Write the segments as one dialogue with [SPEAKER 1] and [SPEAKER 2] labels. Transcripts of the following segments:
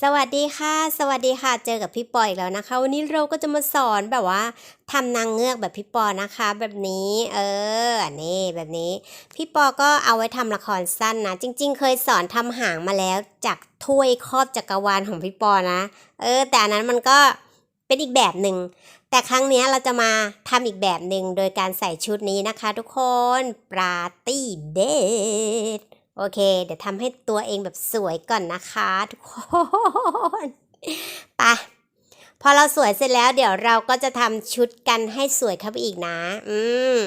[SPEAKER 1] สวัสดีค่ะ สวัสดีค่ะ เจอกับพี่ปออีกแล้วนะคะ วันนี้เราก็จะมาสอนแบบว่าทำนางเงือกแบบพี่ปอนะคะ แบบนี้ เออนี่แบบนี้ พี่ปอก็เอาไว้ทำละครสั้นนะ จริง ๆ เคยสอนทำหางมาแล้วจากถ้วยครอบจักรวาลของพี่ปอนะ เออ แต่อันนั้นมันก็เป็นอีกแบบหนึ่งแต่ครั้งนี้เราจะมาทำอีกแบบหนึ่งโดยการใส่ชุดนี้นะคะ ทุกคนปราตี้เดท โอเค เดี๋ยวทำให้ตัวเองแบบสวยก่อนนะคะทุกคนไปะพอเราสวยเสร็จแล้วเดี๋ยวเราก็จะทำชุดกันให้สวยเข้าไปอีกนะ อืม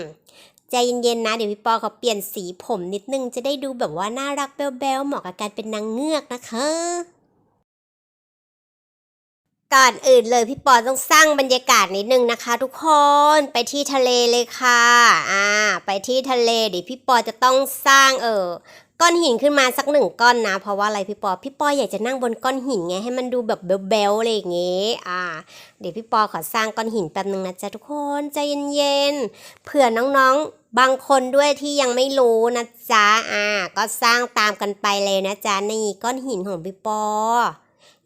[SPEAKER 1] ใจเย็นๆนะ เดี๋ยวพี่ปอเขาเปลี่ยนสีผมนิดนึงจะได้ดูแบบว่าน่ารักแบ๊วๆเหมาะกับการเป็นนางเงือกนะคะ ก่อนอื่นเลยพี่ปอต้องสร้างบรรยากาศนิดนึงนะคะ ทุกคนไปที่ทะเลเลยค่ะ อ่า ไปที่ทะเลเดี๋ยวพี่ปอจะต้องสร้างเออ ก้อนหินขึ้นมาสักหนึ่งก้อนนะ เพราะว่าอะไรพี่ปอ พี่ปออยากจะนั่งบนก้อนหินไงให้มันดูแบบเบลๆอะไรอย่างเงี้ยอ่า เดี๋ยวพี่ปอขอสร้างก้อนหินแป๊บนึงนะจ๊ะทุกคนใจเย็นๆเผื่อน้องๆ บางคนด้วยที่ยังไม่รู้นะจ๊ะอ่า ก็สร้างตามกันไปเลยนะจ๊ะนี่ก้อนหินของพี่ปอ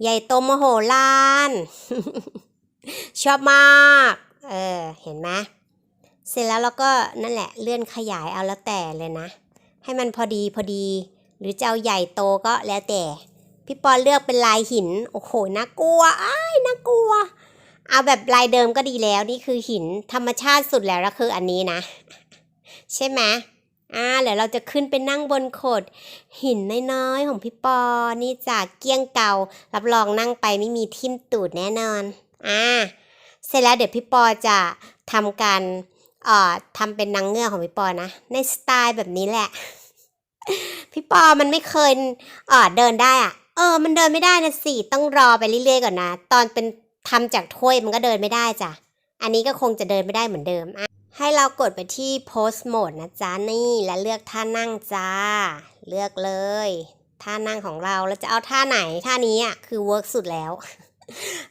[SPEAKER 1] ใหญ่โตมโหฬารชอบมากเออเห็นไหมเสร็จแล้วเราก็นั่นแหละเลื่อนขยายเอาแล้วแต่เลยนะ ให้มันพอดีพอดี หรือจะเอาใหญ่โตก็แล้วแต่ พี่ปอนเลือกเป็นลายหิน โอ้โหน่ากลัวอ้ายน่ากลัว เอาแบบลายเดิมก็ดีแล้วนี่คือหินธรรมชาติสุดแล้วก็คืออันนี้นะ ใช่ไหมอ่าเดี๋ยวเราจะขึ้นไปนั่งบนโขดหินน้อยๆของพี่ปอนี่จากเกี้ยงเก่า รับรองนั่งไปไม่มีทิ่มตูดแน่นอน อ่า เสร็จแล้วเดี๋ยวพี่ปอจะทำการ เอ่อทำเป็นนางเงือกของพี่ปอนะ ในสไตล์แบบนี้แหละ พี่ปอมันไม่เคยเอ่อเดินได้อะเออ มันเดินไม่ได้นะสิต้องรอไปเรื่อยๆก่อนนะ ตอนเป็นทำจากถ้วยมันก็เดินไม่ได้จ้ะอันนี้ก็คงจะเดินไม่ได้เหมือนเดิมอะให้เรากดไปที่ post mode นะจ๊ะนี่และเลือกท่านั่งจ้า เลือกเลย ท่านั่งของเราแล้วจะเอาท่าไหนท่านี้อะคือเวิร์กสุดแล้ว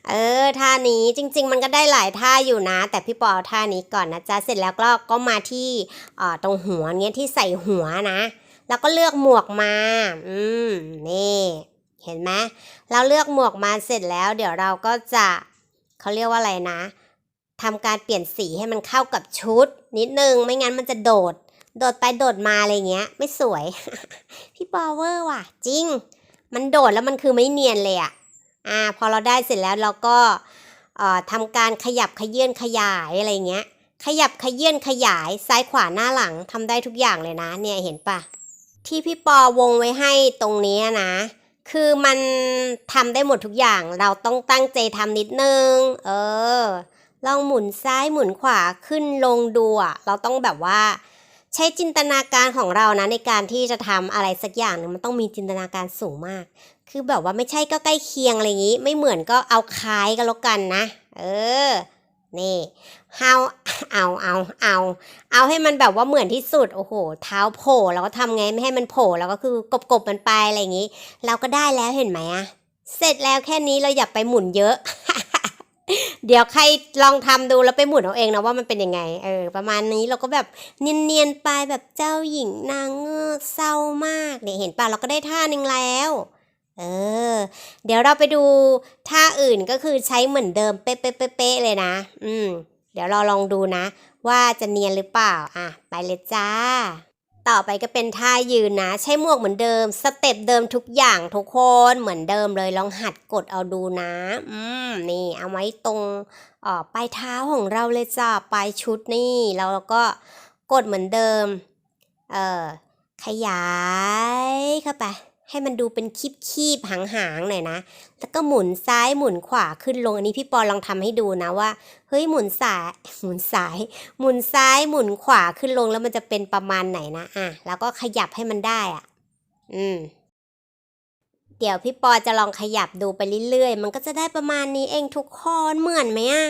[SPEAKER 1] เออท่านี้จริง ๆ มันก็ได้หลายท่าอยู่นะ แต่พี่ปอเอาท่านี้ก่อนนะจ๊ะ เสร็จแล้วก็ก็มาที่เอ่อตรงหัวเนี้ยที่ใส่หัวนะ แล้วก็เลือกหมวกมา อืมนี่เห็นไหมเราเลือกหมวกมาเสร็จแล้ว เดี๋ยวเราก็จะเขาเรียกว่าอะไรนะทำการเปลี่ยนสีให้มันเข้ากับชุด นิดนึงไม่งั้นมันจะโดด โดดไปโดดมาอะไรเงี้ย ไม่สวย พี่ปอเวอร์ว่ะ จริง มันโดดแล้วมันคือไม่เนียนเลยอะ อ่าพอเราได้เสร็จแล้วเราก็ทำการขยับขยื่นขยายอะไรเงี้ย ขยับขยื่นขยายซ้ายขวาหน้าหลังทำได้ทุกอย่างเลยนะ เนี่ยเห็นปะที่พี่ปอวงไว้ให้ตรงนี้นะ คือมันทำได้หมดทุกอย่างเราต้องตั้งใจทำนิดนึง เออ ลองหมุนซ้ายหมุนขวาขึ้นลงดูอะเราต้องแบบว่า ใช้จินตนาการของเรานะในการที่จะทำอะไรสักอย่างหนึงมันต้องมีจินตนาการสูงมาก คือแบบว่าไม่ใช่ก็ใกล้เคียงอะไรอย่างนี้ ไม่เหมือนก็เอาคล้ายกันแล้วกันนะ เออ นี่เฮาเอาเอาเอาเอาให้มันแบบว่าเหมือนที่สุด โอ้โห เท้าโผล่เราก็ทำไงไม่ให้มันโผล่เราก็คือกบกบมันไปอะไรอย่างนี้ เราก็ได้แล้วเห็นไหมอะเสร็จแล้วแค่นี้เราอย่าไปหมุนเยอะ เดี๋ยวใครลองทำดูแล้วไปหมุนเอาเองนะว่ามันเป็นยังไง เออ ประมาณนี้เราก็แบบเนียนๆไปแบบเจ้าหญิงนางเงือกเศร้ามากเนี่ยเห็นป่ะเราก็ได้ท่าหนึ่งแล้ว เออ เดี๋ยวเราไปดูท่าอื่นก็คือใช้เหมือนเดิมเป๊ะๆๆๆเลยนะ อืม เดี๋ยวเราลองดูนะ ว่าจะเนียนหรือเปล่า อะ ไปเลยจ้า ต่อไปก็เป็นท่ายืนนะ ใช้หมวกเหมือนเดิม สเต็ปเดิมทุกอย่างทุกคนเหมือนเดิมเลยลองหัดกดเอาดูนะ อืม นี่ เอาไว้ตรงเอ่อปลายเท้าของเราเลยจ้าปลายชุดนี่แล้วเราก็กดเหมือนเดิม เอ่อขยายเข้าไป ให้มันดูเป็นคีบคีบๆหางหางๆหน่อยนะ แล้วก็หมุนซ้ายหมุนขวาขึ้นลง อันนี้พี่ปอลองทำให้ดูนะว่า เฮ้ยหมุนสายหมุนสาย หมุนซ้ายหมุนขวาขึ้นลงแล้วมันจะเป็นประมาณไหนนะ อะ แล้วก็ขยับให้มันได้อะ อืม เดี๋ยวพี่ปอจะลองขยับดูไปเรื่อยๆ มันก็จะได้ประมาณนี้เองทุกคนเหมือนไหมอะ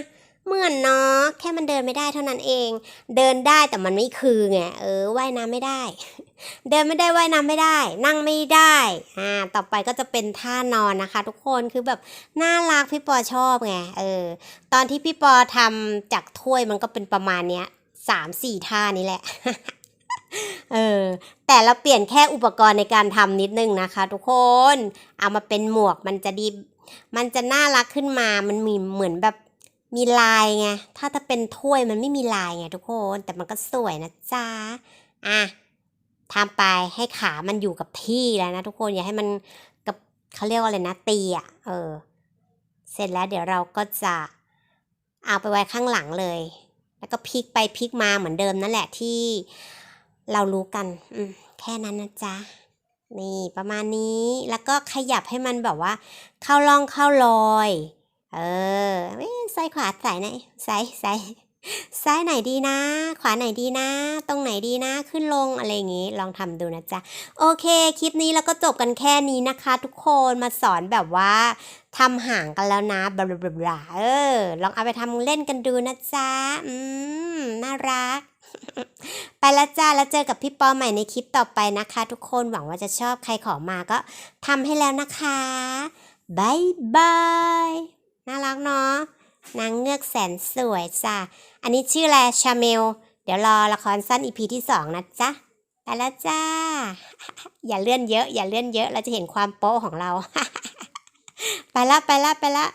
[SPEAKER 1] เหมือนเนาะแค่มันเดินไม่ได้เท่านั้นเอง เดินได้แต่มันไม่คือไงเออว่ายน้ำไม่ได้ เดินไม่ได้ว่ายน้ำไม่ได้ นั่งไม่ได้อ่าต่อไปก็จะเป็นท่านอนนะคะ ทุกคนคือแบบน่ารักพี่ปอชอบไงเออตอนที่พี่ปอทำจากถ้วยมันก็เป็นประมาณเนี้ยสามสี่ท่านี้แหละเออแต่เราเปลี่ยนแค่อุปกรณ์ในการทำนิดนึงนะคะ ทุกคนเอามาเป็นหมวกมันจะดี มันจะน่ารักขึ้นมามันมีเหมือนแบบมีลายไงถ้าถ้าเป็นถ้วยมันไม่มีลายไงทุกคน แต่มันก็สวยนะจ๊ะอะ ทำไปให้ขามันอยู่กับที่แล้วนะทุกคนอย่าให้มันกับเขาเรียกว่าอะไรนะตีอะเออ เสร็จแล้วเดี๋ยวเราก็จะเอาไปไว้ข้างหลังเลย แล้วก็พลิกไปพลิกมาเหมือนเดิมนั่นแหละที่เรารู้กันอืมแค่นั้นนะจ๊ะนี่ประมาณนี้แล้วก็ขยับให้มันแบบว่า เข้าร่องเข้ารอย เออเอ้ยซ้ายขวาสายไหนซ้ายซ้าย ซ้ายไหนดีนะ ขวาไหนดีนะ ตรงไหนดีนะ ขึ้นลงอะไรอย่างงี้ ลองทำดูนะจ๊ะ โอเค คลิปนี้เราก็จบกันแค่นี้นะคะ ทุกคน มาสอนแบบว่าทำห่างกันแล้วนะบลาบลาบลาเออ ลองเอาไปทำเล่นกันดูนะจ๊ะ อืม น่ารัก ไปแล้วจ้า แล้วเจอกับพี่ปอใหม่ในคลิปต่อไปนะคะ ทุกคน หวังว่าจะชอบ ใครขอมาก็ทำให้แล้วนะคะบายบาย น่ารักเนาะ นางเงือกแสนสวยจ้ะ อันนี้ชื่ออะไรชาเมล เดี๋ยวรอละครสั้นอีพีที่สองนะจ๊ะไปแล้วจ้า อย่าเลื่อนเยอะ อย่าเลื่อนเยอะ เราจะเห็นความโป๊ของเรา ไปละไปละไปละ